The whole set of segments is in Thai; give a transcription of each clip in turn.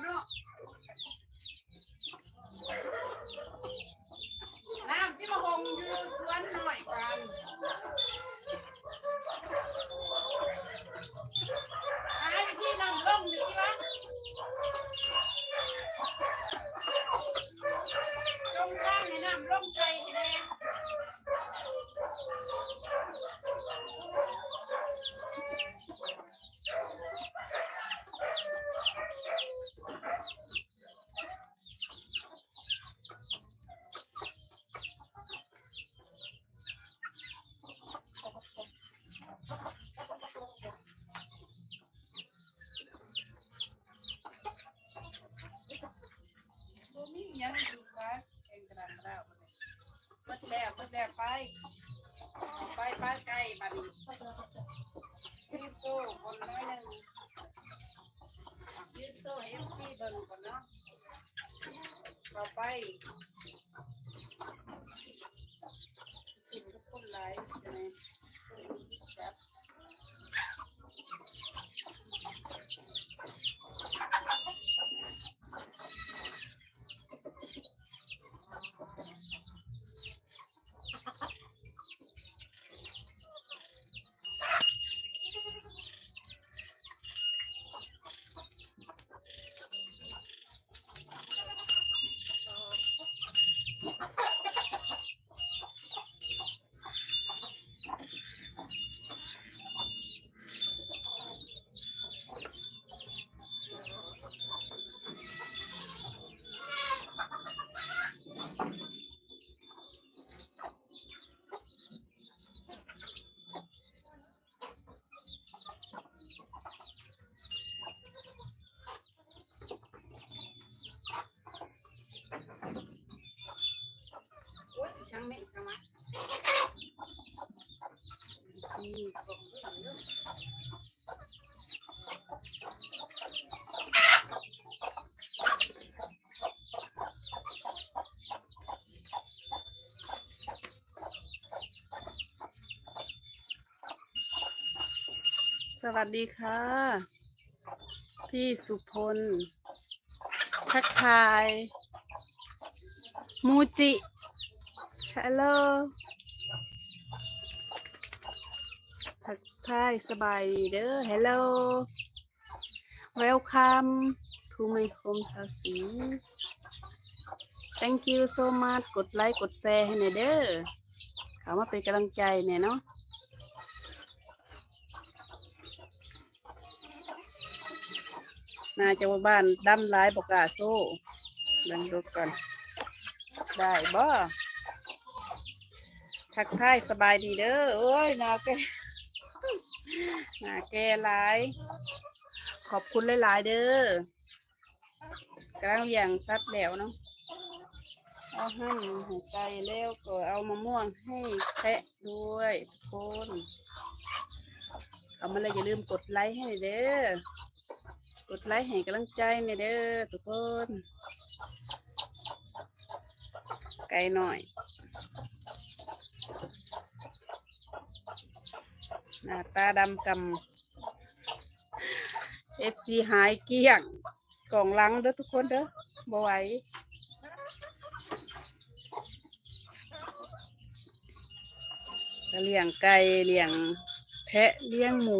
coming up. ยังอยู่ค่ะแข่งกระดานแล้วเบิดแล้วเบิดแล้วไป ไปไปไกลบัดนี้รีบสู้คนน้อยหนึงรีบสู้ให้ FC เบิ่งก่อนเนาะต่อไปกินกับคนหลายใช่ไหมครับ โสวัสดีค่ะ พี่สุพลทักทาย มูจิ ฮัลโหลทักทายสบายดีเด้อฮัลโหล welcome to my home สาวสี thank you so much กดไลค์กดแชร์ให้หน่อยเด้อเขามาเป็นกำลังใจเนี่ยเนาะน่าจะว่าบ้านดำร้ายบอกกาโซ่ดังรถก่อน ได้บ่ ทักทายสบายดีเด้อโอ้ยนาแกนาแกหลาย ขอบคุณหลายๆเด้อกำลังอย่างซัดแล้วเนาะเอาหั่นหัวใจแล้วก็เอามะม่วงให้แพะด้วยทุกคนเอามาเลยอย่าลืมกดไลค์ให้เด้อกดไลค์ให้กำลังใจหน่อยเด้อทุกคน ไกลหน่อย น้าตาดำกำเอฟซีหายเกลี้ยงกล่องลังเด้อทุกคนเด้อบ่ไหวเลี้ยงไก่เลี้ยงแพะเลี้ยงหมู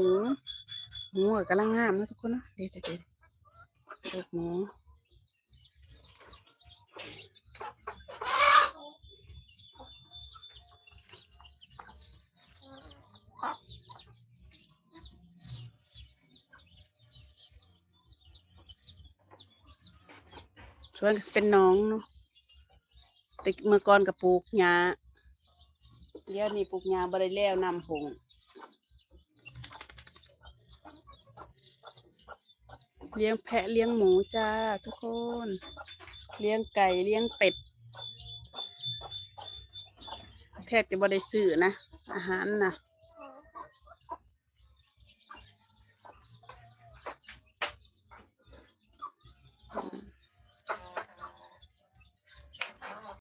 หมูกำลังงามนะทุกคนนะเด็ดเด็ดหมู ส่วนก็เป็นน้องเนาะแต่เมื่อก่อนกับปลูกหญ้าเดี๋ยวนี้ปลูกหญ้าบ่ได้แล้วนำหงเลี้ยงแพะเลี้ยงหมูจ้าทุกคน เลี้ยงไก่เลี้ยงเป็ด แทบจะบ่ได้ซื้อนะ อาหารนะ